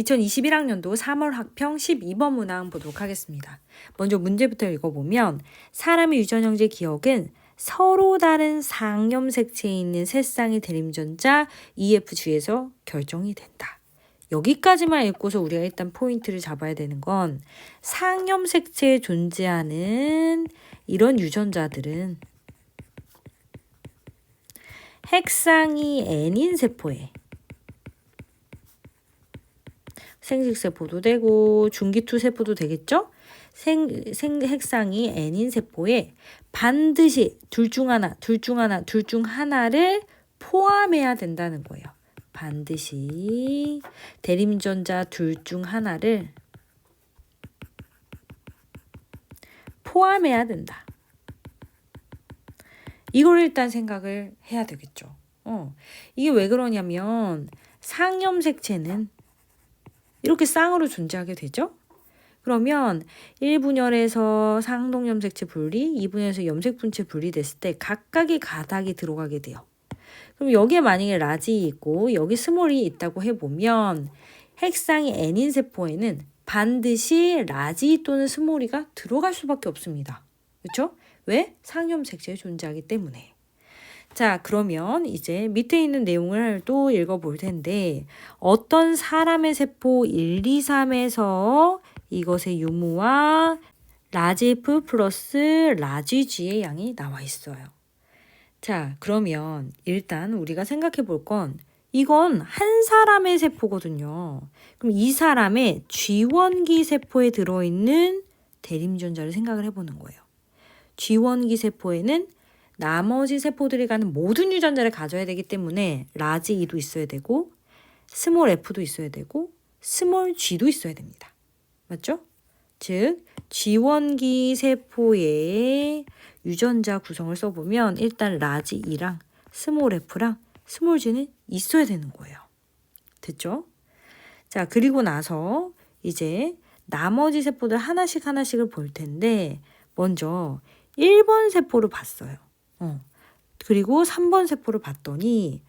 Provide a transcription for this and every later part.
2021학년도 3월 학평 12번 문항 보도록 하겠습니다. 먼저 문제부터 읽어보면 사람의 유전 형제 기억은 서로 다른 상염색체에 있는 세 쌍의 대림전자 EFG에서 결정이 된다. 여기까지만 읽고서 우리가 일단 포인트를 잡아야 되는 건 상염색체에 존재하는 이런 유전자들은 핵상이 N인 세포에 생식세포도 되고 중기투세포도 되겠죠? 생, 생 핵상이 N인 세포에 반드시 둘 중 하나, 둘 중 하나, 둘 중 하나를 포함해야 된다는 거예요. 반드시 대림전자 둘 중 하나를 포함해야 된다. 이걸 일단 생각을 해야 되겠죠. 어, 이게 왜 그러냐면 상염색체는 이렇게 쌍으로 존재하게 되죠. 그러면 1분열에서 상동염색체 분리, 2분열에서 염색분체 분리됐을 때 각각의 가닥이 들어가게 돼요. 그럼 여기에 만약에 라지 있고 여기 스몰이 있다고 해보면 핵상이 N인 세포에는 반드시 라지 또는 스몰이가 들어갈 수밖에 없습니다. 그렇죠? 왜? 상염색체에 존재하기 때문에. 자, 그러면 이제 밑에 있는 내용을 또 읽어볼 텐데, 어떤 사람의 세포 1, 2, 3에서 이것의 유무와 라지F 플러스 라지G의 양이 나와 있어요. 자, 그러면 일단 우리가 생각해 볼 건 이건 한 사람의 세포거든요. 그럼 이 사람의 G원기 세포에 들어있는 대림전자를 생각을 해보는 거예요. G원기 세포에는 나머지 세포들이 가는 모든 유전자를 가져야 되기 때문에 라지 E도 있어야 되고 스몰 F도 있어야 되고 스몰 G도 있어야 됩니다. 맞죠? 즉 G원기 세포의 유전자 구성을 써보면 일단 라지 E랑 스몰 F랑 스몰 G는 있어야 되는 거예요. 됐죠? 자 그리고 나서 이제 나머지 세포들 하나씩 하나씩을 볼 텐데 먼저 1번 세포를 봤어요. 어. 그리고 3번 세포를 봤더니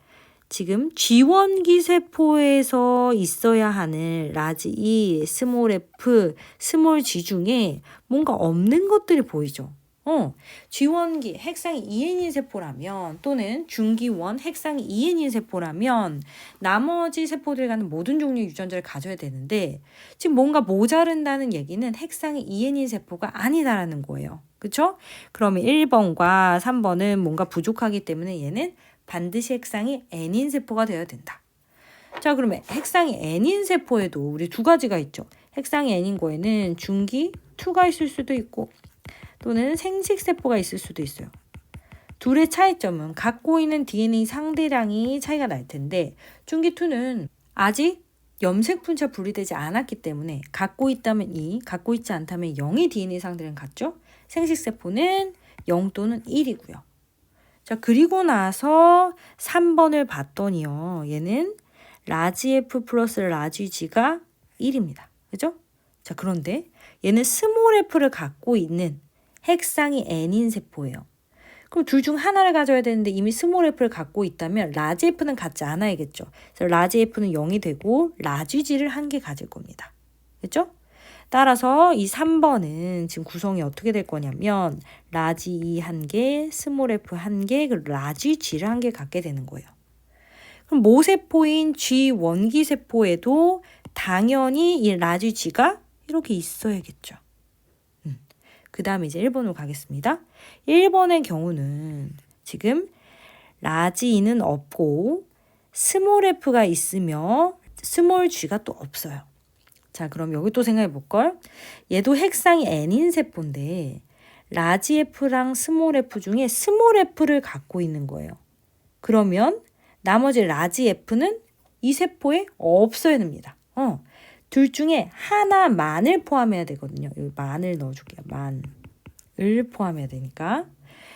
지금 G원기 세포에서 있어야 하는 라지 E, 스몰 F, 스몰 G 중에 뭔가 없는 것들이 보이죠. 어, G원기 핵상이 2N인 세포라면 또는 중기원 핵상이 2N인 세포라면 나머지 세포들 가는 모든 종류의 유전자를 가져야 되는데 지금 뭔가 모자른다는 얘기는 핵상이 2N인 세포가 아니다라는 거예요. 그쵸? 그러면 1번과 3번은 뭔가 부족하기 때문에 얘는 반드시 핵상이 N인 세포가 되어야 된다. 자, 그러면 핵상이 N인 세포에도 우리 두 가지가 있죠. 핵상이 N인 거에는 중기 2가 있을 수도 있고 또는 생식세포가 있을 수도 있어요. 둘의 차이점은 갖고 있는 DNA 상대량이 차이가 날 텐데 중기2는 아직 염색분차 분리되지 않았기 때문에 갖고 있다면 2, 갖고 있지 않다면 0의 DNA 상대량 같죠? 생식세포는 0 또는 1이고요. 자, 그리고 나서 3번을 봤더니요. 얘는 라지 F 플러스 라지 G가 1입니다. 그죠? 자, 그런데 얘는 스몰 F를 갖고 있는 핵상이 N인 세포예요. 그럼 둘 중 하나를 가져야 되는데 이미 스몰 F를 갖고 있다면 라지 F는 갖지 않아야겠죠. 그래서 라지 F는 0이 되고 라지 G를 한 개 가질 겁니다. 그죠? 따라서 이 3번은 지금 구성이 어떻게 될 거냐면 라지 E 한 개, 스몰 F 한 개, 그리고 라지 G를 한 개 갖게 되는 거예요. 그럼 모세포인 G 원기 세포에도 당연히 이 라지 G가 이렇게 있어야겠죠. 음. 그 다음에 이제 1번으로 가겠습니다. 1번의 경우는 지금 라지 E는 없고 스몰 F가 있으며 스몰 G가 또 없어요. 자, 그럼 여기 또 생각해 볼 걸. 얘도 핵상이 N인 세포인데 라지 F랑 스몰 F 중에 스몰 F를 갖고 있는 거예요. 그러면 나머지 라지 F는 이 세포에 없어야 됩니다. 어. 둘 중에 하나만을 포함해야 되거든요. 여기 만을 넣어줄게요. 만을 포함해야 되니까.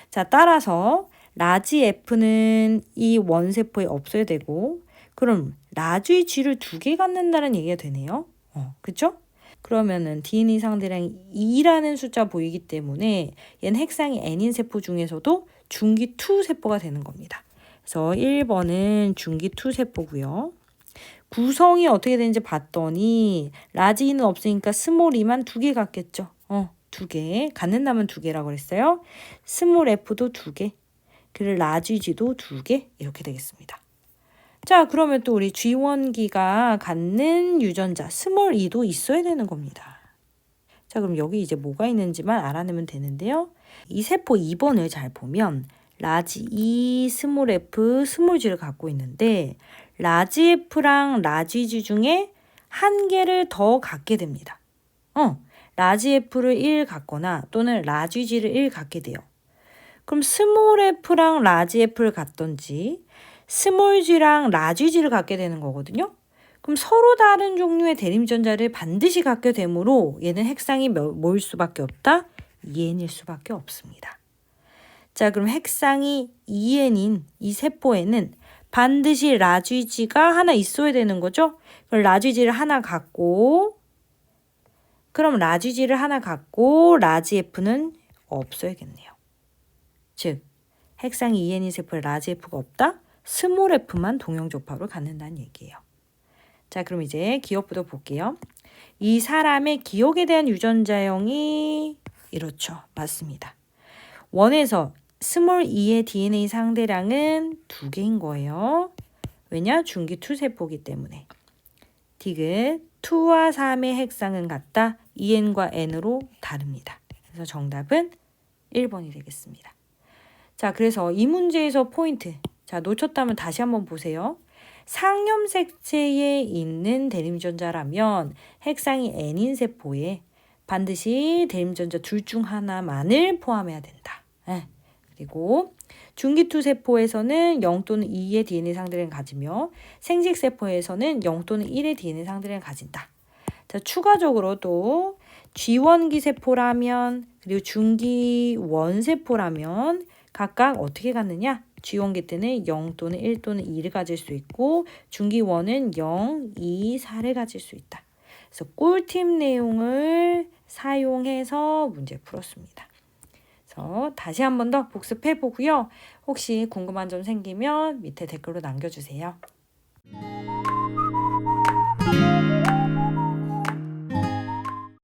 자, 따라서 라지 F는 이 원세포에 없어야 되고, 그럼 라지 G를 두 개 갖는다는 얘기가 되네요. 어, 그쵸? 그러면은 DNA 상대량이 2라는 숫자 보이기 때문에 얘는 핵상이 N인 세포 중에서도 중기 2 세포가 되는 겁니다. 그래서 1번은 중기 2 세포고요. 구성이 어떻게 되는지 봤더니 라지 E는 없으니까 스몰 E만 두 개 같겠죠. 어, 두 개. 갖는다면 두 개라고 그랬어요. 스몰 F도 두 개. 그리고 라지 G도 두 개. 이렇게 되겠습니다. 자, 그러면 또 우리 G1기가 갖는 유전자 스몰 E도 있어야 되는 겁니다. 자, 그럼 여기 이제 뭐가 있는지만 알아내면 되는데요. 이 세포 2번을 잘 보면 라지 E, 스몰 F, 스몰 G를 갖고 있는데 라지 F랑 라지 G 중에 한 개를 더 갖게 됩니다. 어, 라지 F를 1 갖거나 또는 라지 G를 1 갖게 돼요. 그럼 스몰 F랑 라지 F를 갖던지 스몰 G랑 라지 G를 갖게 되는 거거든요. 그럼 서로 다른 종류의 대림전자를 반드시 갖게 되므로 얘는 핵상이 몇- 뭐일 수밖에 없다? 2n일 수밖에 없습니다. 자, 그럼 핵상이 2n인 이 세포에는 반드시 라쥐지가 하나 있어야 되는 거죠? 그럼 라쥐지를 하나 갖고 그럼 라쥐지를 하나 갖고 라지 F는 없어야겠네요. 즉, 핵상이 2n인 세포에 라지 F가 없다? 스몰 F만 동형조합으로 갖는다는 얘기예요. 자, 그럼 이제 기억부터 볼게요. 이 사람의 기억에 대한 유전자형이 이렇죠. 맞습니다. 원에서 스몰 2의 DNA 상대량은 두 개인 거예요. 왜냐? 중기 2 세포기 때문에. 디귿 2와 3의 핵상은 같다. 2n과 n으로 다릅니다. 그래서 정답은 1번이 되겠습니다. 자, 그래서 이 문제에서 포인트. 자, 놓쳤다면 다시 한번 보세요. 상염색체에 있는 대림전자라면 핵상이 n인 세포에 반드시 대림전자 둘 중 하나만을 포함해야 된다. 예. 그리고 중기투 세포에서는 0 또는 2의 DNA 상대를 가지며 생식 세포에서는 0 또는 1의 DNA 상대를 가진다. 자, 추가적으로 또 G1기 세포라면 그리고 중기 원세포라면 각각 어떻게 갖느냐? G1기 때는 0 또는 1 또는 2를 가질 수 있고 중기 원은 0, 2, 4를 가질 수 있다. 그래서 꿀팁 내용을 사용해서 문제 풀었습니다. 그래서 다시 한 번 더 복습해 보고요. 혹시 궁금한 점 생기면 밑에 댓글로 남겨주세요.